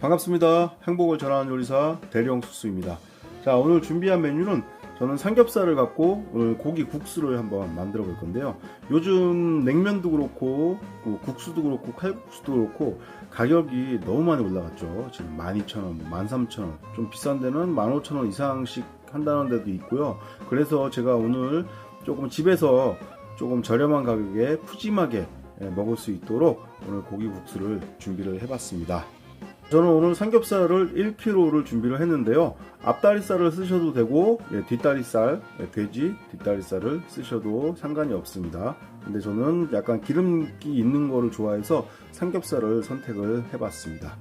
반갑습니다. 행복을 전하는 요리사 대령 수수입니다. 자, 오늘 준비한 메뉴는 저는 삼겹살을 갖고 오늘 고기 국수를 한번 만들어 볼 건데요. 요즘 냉면도 그렇고 그 국수도 그렇고 칼국수도 그렇고 가격이 너무 많이 올라갔죠. 지금 12,000원, 13,000원, 좀 비싼 데는 15,000원 이상씩 한다는 데도 있고요. 그래서 제가 오늘 조금 집에서 조금 저렴한 가격에 푸짐하게 예, 먹을 수 있도록 오늘 고기 국수를 준비를 해봤습니다. 저는 오늘 삼겹살을 1kg를 준비를 했는데요. 앞다리살을 쓰셔도 되고 예, 뒷다리살, 예, 돼지 뒷다리살을 쓰셔도 상관이 없습니다. 근데 저는 약간 기름기 있는 거를 좋아해서 삼겹살을 선택을 해봤습니다.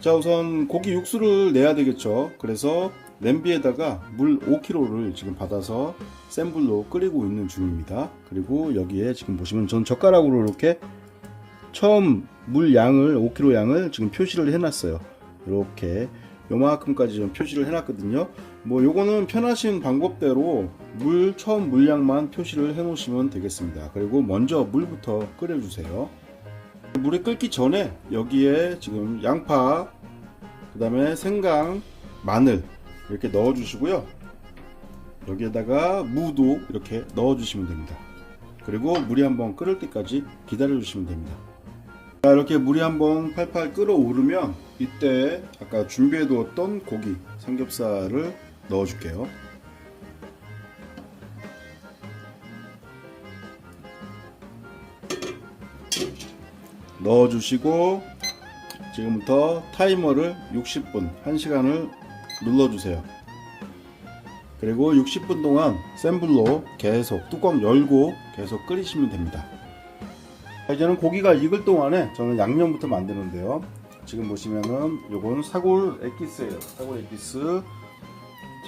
자 우선 고기 육수를 내야 되겠죠. 그래서 냄비에다가 물 5kg를 지금 받아서 센 불로 끓이고 있는 중입니다. 그리고 여기에 지금 보시면 전 젓가락으로 이렇게 처음 물 양을 5kg 양을 지금 표시를 해놨어요. 이렇게 요만큼까지 좀 표시를 해놨거든요. 뭐 요거는 편하신 방법대로 물 처음 물량만 표시를 해놓으시면 되겠습니다. 그리고 먼저 물부터 끓여주세요. 물이 끓기 전에 여기에 지금 양파, 그 다음에 생강, 마늘 이렇게 넣어주시고요. 여기에다가 무도 이렇게 넣어주시면 됩니다. 그리고 물이 한번 끓을 때까지 기다려주시면 됩니다. 자, 이렇게 물이 한번 팔팔 끓어오르면 이때 아까 준비해두었던 고기 삼겹살을 넣어줄게요. 넣어주시고 지금부터 타이머를 60분 1시간을 눌러주세요. 그리고 60분 동안 센 불로 계속 뚜껑 열고 계속 끓이시면 됩니다. 자, 이제는 고기가 익을 동안에 저는 양념부터 만드는데요. 지금 보시면은 요건 사골 액기스예요. 사골 액기스.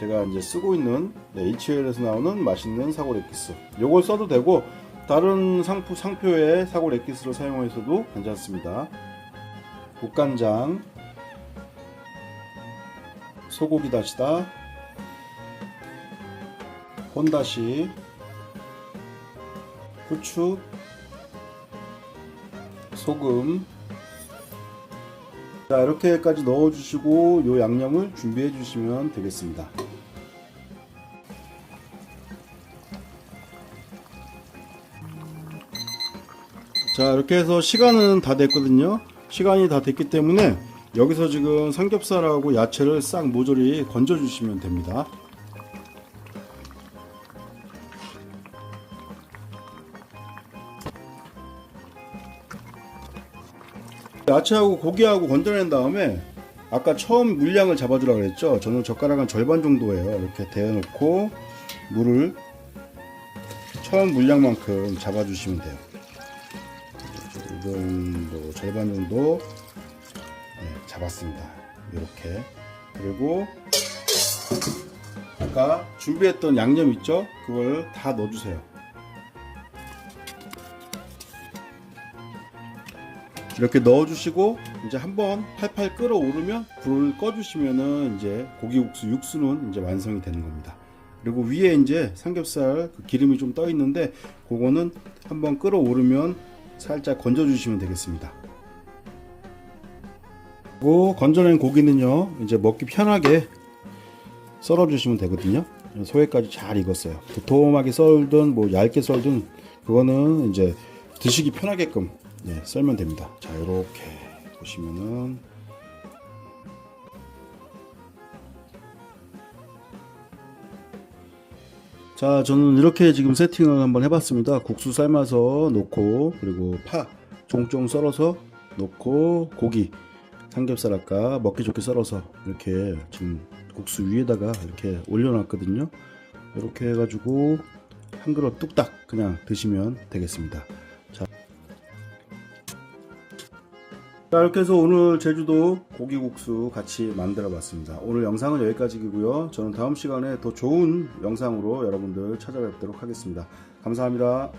제가 이제 쓰고 있는 네, HL에서 나오는 맛있는 사골 액기스. 요걸 써도 되고 다른 상표 상표의 사골 액기스를 사용해서도 괜찮습니다. 국간장, 소고기 다시다, 혼다시, 후추, 소금. 자 이렇게까지 넣어주시고 요 양념을 준비해 주시면 되겠습니다. 자 이렇게 해서 시간은 다 됐거든요. 시간이 다 됐기 때문에 여기서 지금 삼겹살하고 야채를 싹 모조리 건져 주시면 됩니다 야채하고 고기하고 건져낸 다음에 아까 처음 물량을 잡아주라 그랬죠. 저는 젓가락 한 절반 정도예요. 이렇게 대놓고 물을 처음 물량만큼 잡아주시면 돼요. 이 정도 절반 정도 네, 잡았습니다. 이렇게 그리고 아까 준비했던 양념 있죠? 그걸 다 넣어주세요. 이렇게 넣어주시고 이제 한번 팔팔 끓어오르면 불을 꺼주시면은 이제 고기국수 육수는 이제 완성이 되는 겁니다. 그리고 위에 이제 삼겹살 그 기름이 좀 떠 있는데 그거는 한번 끓어오르면 살짝 건져주시면 되겠습니다. 그리고 건져낸 고기는요 이제 먹기 편하게 썰어주시면 되거든요. 소에까지 잘 익었어요. 도톰하게 썰든 뭐 얇게 썰든 그거는 이제 드시기 편하게끔 예, 썰면 됩니다. 자, 이렇게 보시면은 자, 저는 이렇게 지금 세팅을 한번 해봤습니다. 국수 삶아서 놓고 그리고 파 종종 썰어서 놓고 고기 삼겹살 아까 먹기 좋게 썰어서 이렇게 지금 국수 위에다가 이렇게 올려놨거든요. 이렇게 해가지고 한 그릇 뚝딱 그냥 드시면 되겠습니다. 자 이렇게 해서 오늘 제주도 고기국수 같이 만들어 봤습니다. 오늘 영상은 여기까지이고요. 저는 다음 시간에 더 좋은 영상으로 여러분들 찾아뵙도록 하겠습니다. 감사합니다